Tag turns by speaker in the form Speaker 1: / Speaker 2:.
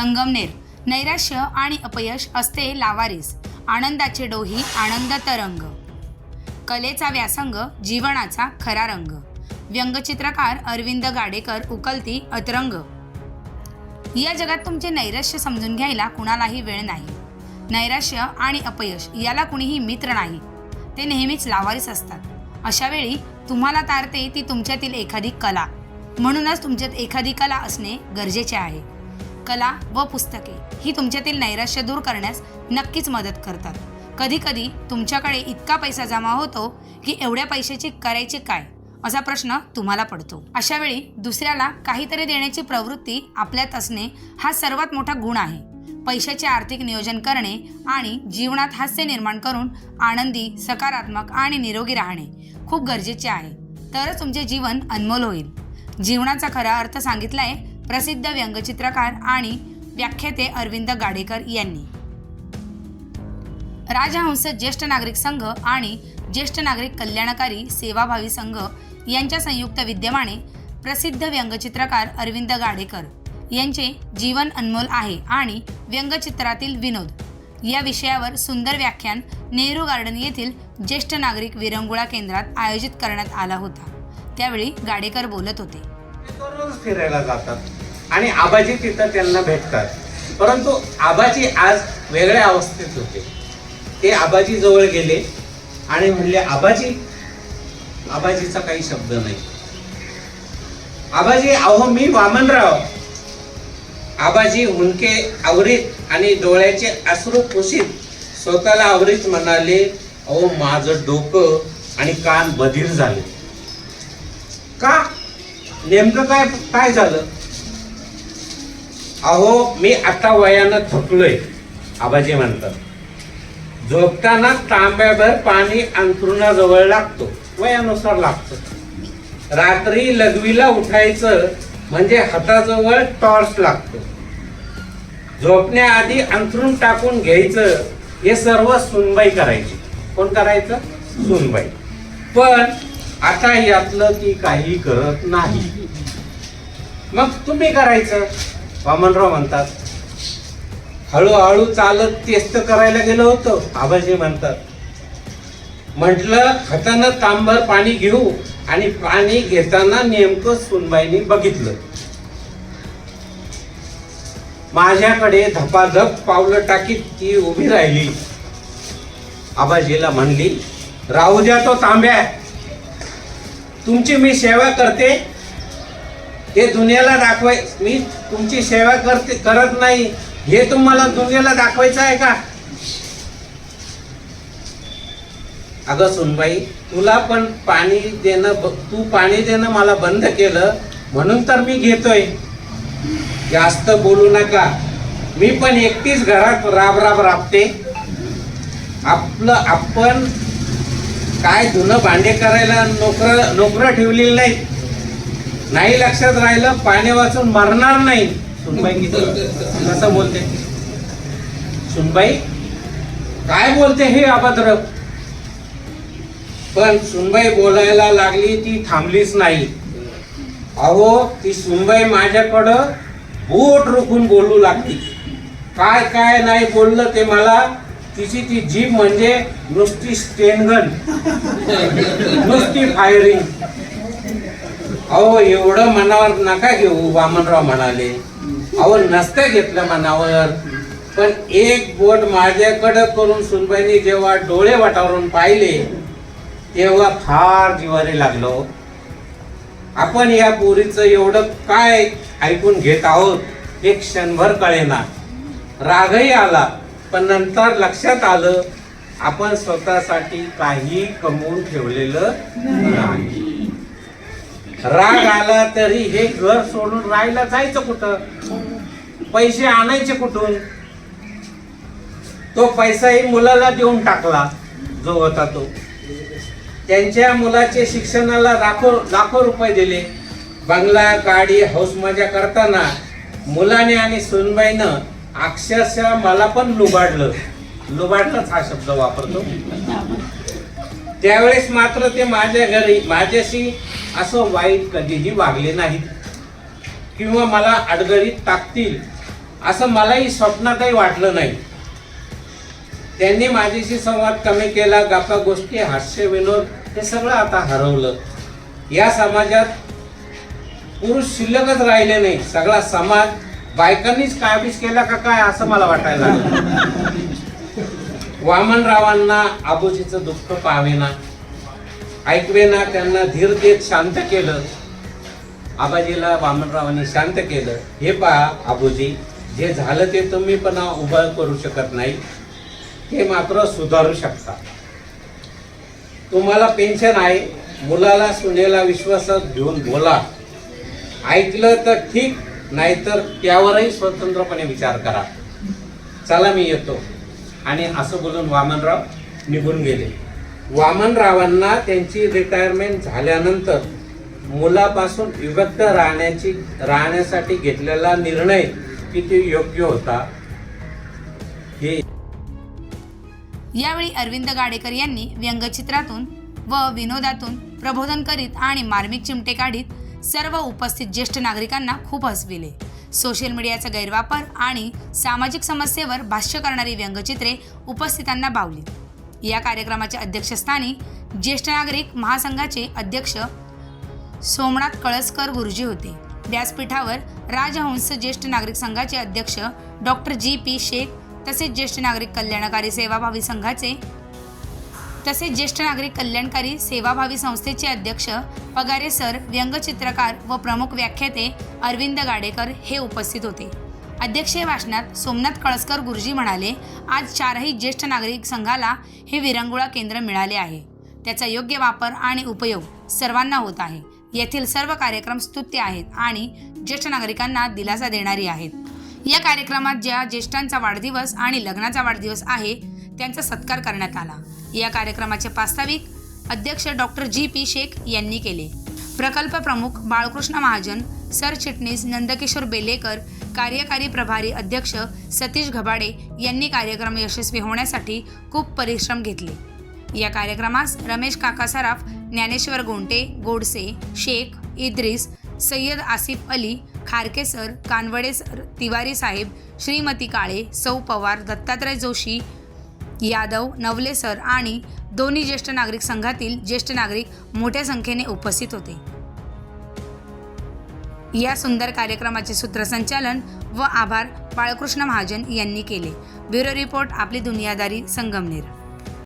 Speaker 1: संगमनेर नैराश्य आणि अपयश असते लावारीस. आनंदाचे डोही आनंद तरंग. कलेचा व्यासंग जीवनाचा खरा रंग. व्यंगचित्रकार अरविंद गाडेकर उकलती अतरंग. या जगात तुमचे नैराश्य समजून घ्यायला कुणालाही वेळ नाही. नैराश्य आणि अपयश याला कुणीही मित्र नाही. ते नेहमीच लावारीस असतात. अशा वेळी तुम्हाला तारते ती तुमच्यातील एखादी कला. म्हणूनच तुमच्यात एखादी कला असणे गरजेचे आहे. कला व पुस्तके ही तुमच्यातील नैराश्य दूर करण्यास नक्कीच मदत करतात. कधीकधी तुमच्याकडे इतका पैसा जमा होतो की एवढ्या पैशाची करायची काय? असा प्रश्न तुम्हाला पडतो. अशा वेळी दुसऱ्याला काहीतरी देण्याची प्रवृत्ती आपल्यात असणे हा सर्वात मोठा गुण आहे. पैशाचे आर्थिक नियोजन करणे आणि जीवनात हास्य निर्माण करून आनंदी सकारात्मक आणि निरोगी राहणे खूप गरजेचे आहे. तरच तुमचे जीवन अनमोल होईल. जीवनाचा खरा अर्थ सांगितलाय प्रसिद्ध व्यंगचित्रकार आणि व्याख्याते अरविंद गाडेकर यांनी. राजहंस ज्येष्ठ नागरिक संघ आणि ज्येष्ठ नागरिक कल्याणकारी सेवाभावी संघ यांच्या संयुक्त विद्यमाने प्रसिद्ध व्यंगचित्रकार अरविंद गाडेकर यांचे जीवन अनमोल आहे आणि व्यंगचित्रातील विनोद. या विषयावर सुंदर व्याख्यान नेहरू गार्डन येथील ज्येष्ठ नागरिक विरंगुळा केंद्रात आयोजित करण्यात आला होता. त्यावेळी गाडेकर बोलत होते.
Speaker 2: फिरायला जातात. आणि आबाजी तिथं त्यांना भेटतात. परंतु आबाजी आज वेगळ्या अवस्थेत होते. ते आबाजी जवळ गेले आणि म्हणले आबाजी आबाजीचा काही शब्द नाही. आबाजी अहो मी वामनराव. आबाजी हुंके आवरीत आणि डोळ्याचे अश्रू पुशीत स्वतःला आवरीत म्हणाले अहो माझं डोकं आणि कान बधीर झाले. का? नेमकं काय काय झालं? अहो मी आता वयानं थकलोय. आबाजी म्हणतात झोपताना तांब्याभर पाणी अंथरुणाजवळ लागतो. वयानुसार लागतं. रात्री लघवीला उठायचं म्हणजे हाताजवळ टॉर्च लागतो. झोपण्याआधी अंथरून टाकून घ्यायचं हे सर्व सुनबाई करायची. कोण करायचं? सुनबाई. पण आता यातलं ती काही करत नाही. मग तुम्ही करायचं? वामनराव म्हणतात हळूहळू चालत तेच तर करायला गेलो होतो आबाजी म्हणतात. म्हटलं हातानं तांबर पाणी घेऊ आणि पाणी घेताना नेमकं सुनबाईने बघितलं. माझ्याकडे धपाधप पावलं टाकीत ती उभी राहिली. आबाजीला म्हणली राहू द्या तो तांब्या. तुमची मी सेवा करते हे दुनियाला दाखवाय मी तुमची सेवा करते करत नाही. हे तुम्हाला दुनियाला दाखवायचं आहे का? अगं सुनबाई तुला पण पाणी देणं तू पाणी देणं मला बंद केलं म्हणून तर मी घेतोय. जास्त बोलू नका. मी पण एकटीच घरात राब राब राबते. आपलं आपण काय धुणं भांडे करायला नोकर नोकरं ठेवलेली नाही नाही लक्षात राहिलं पाणी वाचून मरणार नाही. सुनबाई किती कसं बोलते? सुनबाई काय बोलते हे अभद्र? पण सुनबाई बोलायला लागली ती थांबलीच नाही. अहो ती सुनबाई माझ्याकडं बोट रोखून बोलू लागली. काय काय नाही बोललं ते मला तिची ती जीभ म्हणजे नुसती स्टेनगन नुसती फायरिंग. अहो एवढं मनावर नका घेऊ वामनराव म्हणाले. अहो नसतं घेतलं मनावर. पण एक बोट माझ्याकडं करून सुनबाईने जेव्हा डोळे वाटावरून पाहिले तेव्हा फार जिवारी लागलो. आपण या पोरीचं एवढं काय ऐकून घेत आहोत हे क्षणभर कळेना. रागही आला पण नंतर लक्षात आलं आपण स्वतःसाठी काही कमवून ठेवलेलं नाही. राग आला तरी हे घर सोडून राहायला जायचं कुठं? पैसे आणायचे कुठून? तो पैसाही मुलाला देऊन टाकला जो होता तो. त्यांच्या मुलाचे शिक्षणाला लाखो लाखो रुपये दिले. बंगला गाडी हाऊस मजा करताना मुलाने आणि सुनबाईनं अक्षरशः मला पण लुबाडलं. लुबाडलंच हा शब्द वापरतो. त्यावेळेस मात्र ते माझ्या घरी माझ्याशी असं वाईट कधीही वागले नाहीत. किंवा मला अडगळीत टाकतील असं मलाही स्वप्नातही वाटलं नाही. त्यांनी माझ्याशी संवाद कमी केला गप्पा गोष्टी हास्य विनोद हे सगळं आता हरवलं. या समाजात पुरुष शिल्लकच राहिले नाही. सगळा समाज बायकांनीच काबीज केला का काय असं मला वाटायला वामनरावांना आबोजीचं दुःख पावेना. ऐकवेना त्यांना धीर देत शांत केलं. आबाजीला वामनरावांनी शांत केलं. हे पहा आबूजी जे झालं ते तुम्ही पण उभं करू शकत नाही. हे मात्र सुधारू शकता. तुम्हाला पेन्शन आहे. मुलाला सुनेला विश्वासात घेऊन बोला. ऐकलं तर ठीक नाहीतर त्यावरही स्वतंत्रपणे विचार करा. चला मी येतो. आणि असं बोलून वामनराव निघून गेले. वामनरावांना त्यांची रिटायरमेंट झाल्यानंतर मुलापासून विभक्त राहण्याची राहण्यासाठी घेतलेला निर्णय किती योग्य होता? हे
Speaker 1: यावेळी अरविंद गाडेकर यांनी व्यंगचित्रातून व विनोदातून प्रबोधन करीत आणि मार्मिक चिमटे काढीत सर्व उपस्थित ज्येष्ठ नागरिकांना खूप हसविले. सोशल मीडियाचा गैरवापर आणि सामाजिक समस्येवर भाष्य करणारी व्यंगचित्रे उपस्थितांना भावली या कार्यक्रमाच्या अध्यक्षस्थानी ज्येष्ठ नागरिक महासंघाचे अध्यक्ष सोमनाथ कळसकर गुरुजी होते. व्यासपीठावर राजहंस ज्येष्ठ नागरिक संघाचे अध्यक्ष डॉक्टर जी पी शेख तसेच ज्येष्ठ नागरिक कल्याणकारी सेवाभावी संघाचे तसेच ज्येष्ठ नागरिक कल्याणकारी सेवाभावी संस्थेचे अध्यक्ष पगारे सर व्यंगचित्रकार व प्रमुख व्याख्याते अरविंद गाडेकर हे उपस्थित होते. अध्यक्षीय भाषणात सोमनाथ कळसकर गुरुजी म्हणाले आज चारही ज्येष्ठ नागरिक संघाला हे विरंगुळा केंद्र मिळाले आहे. त्याचा योग्य वापर आणि उपयोग सर्वांना होत आहे. येथील सर्व कार्यक्रम स्तुत्य आहेत आणि ज्येष्ठ नागरिकांना दिलासा देणारी आहेत. या कार्यक्रमात ज्या ज्येष्ठांचा वाढदिवस आणि लग्नाचा वाढदिवस आहे त्यांचा सत्कार करण्यात आला. या कार्यक्रमाचे प्रास्ताविक अध्यक्ष डॉक्टर जी. पी. शेख यांनी केले. प्रकल्प प्रमुख बाळकृष्ण महाजन सरचिटणीस नंदकिशोर बेलेकर कार्यकारी प्रभारी अध्यक्ष सतीश घबाडे यांनी कार्यक्रम यशस्वी होण्यासाठी खूप परिश्रम घेतले. या कार्यक्रमास Ramesh Kaka Saraf Dnyaneshwar Gonte Godse Shaikh Idris Sayyad Asif Ali Kharke sir Kanwade sir Tiwari Saheb Shrimati Kale Sau Pawar Dattatray Joshi Yadav Navle sir आणि दोन्ही ज्येष्ठ नागरिक संघातील ज्येष्ठ नागरिक मोठ्या संख्येने उपस्थित होते. या सुंदर कार्यक्रमाचे सूत्रसंचालन व आभार बाळकृष्ण महाजन यांनी केले. ब्युरो रिपोर्ट आपली दुनियादारी संगमनेर.